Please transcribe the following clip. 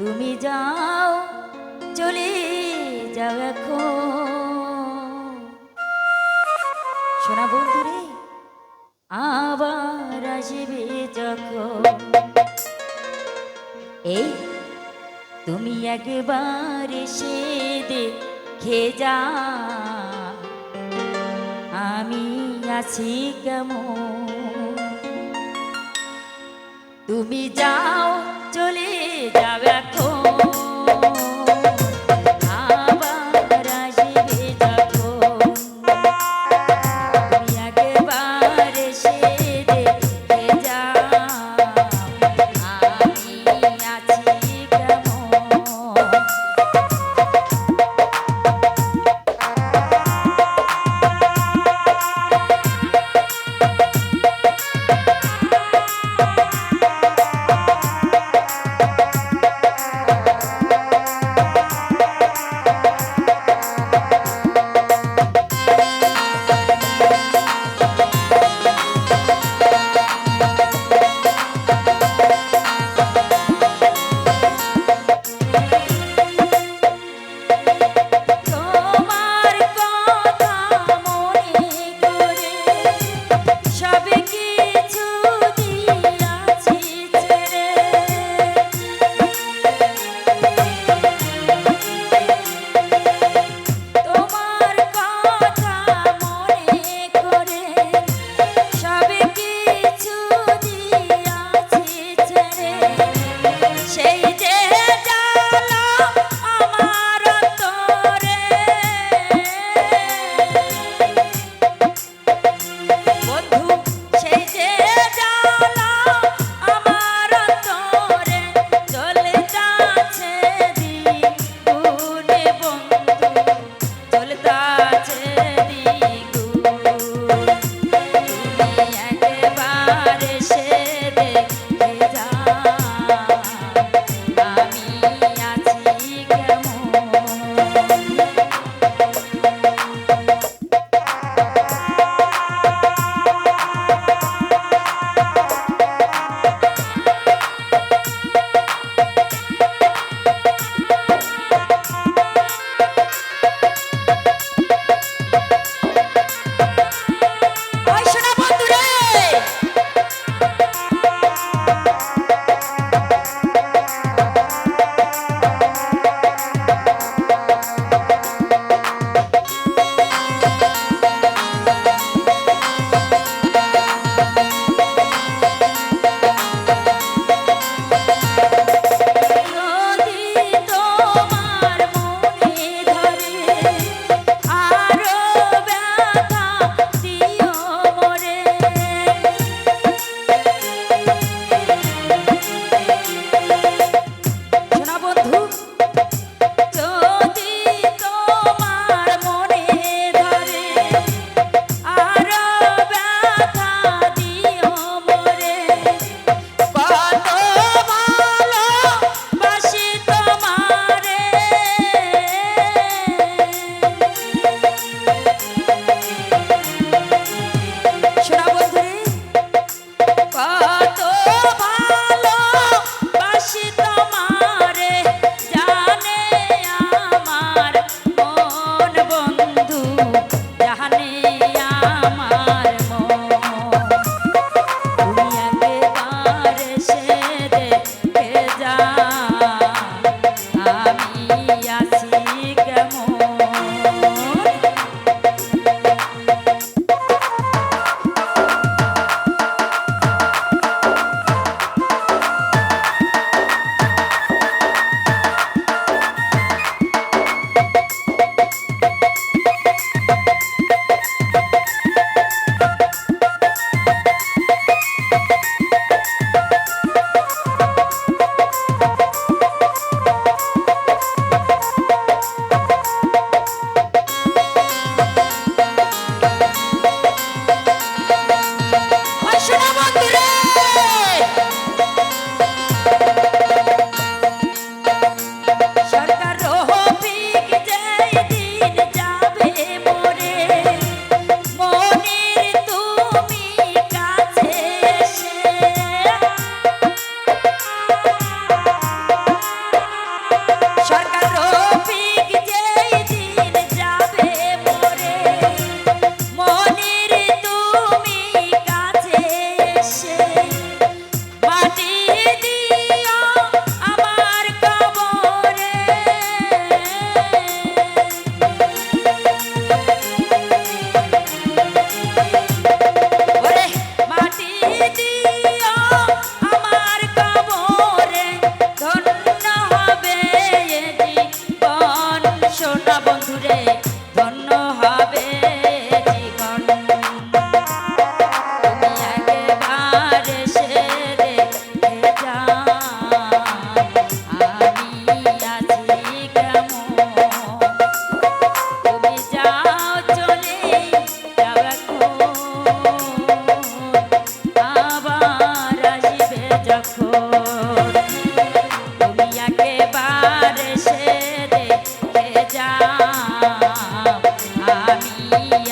তুমি যাও, চলে যাও এখন। বন্ধুরে, আবার আসবে যখন। এই, তুমি একবার এসে দেখে যা। আমি আছি কেমন? তুমি যাও, চলে যাবে You.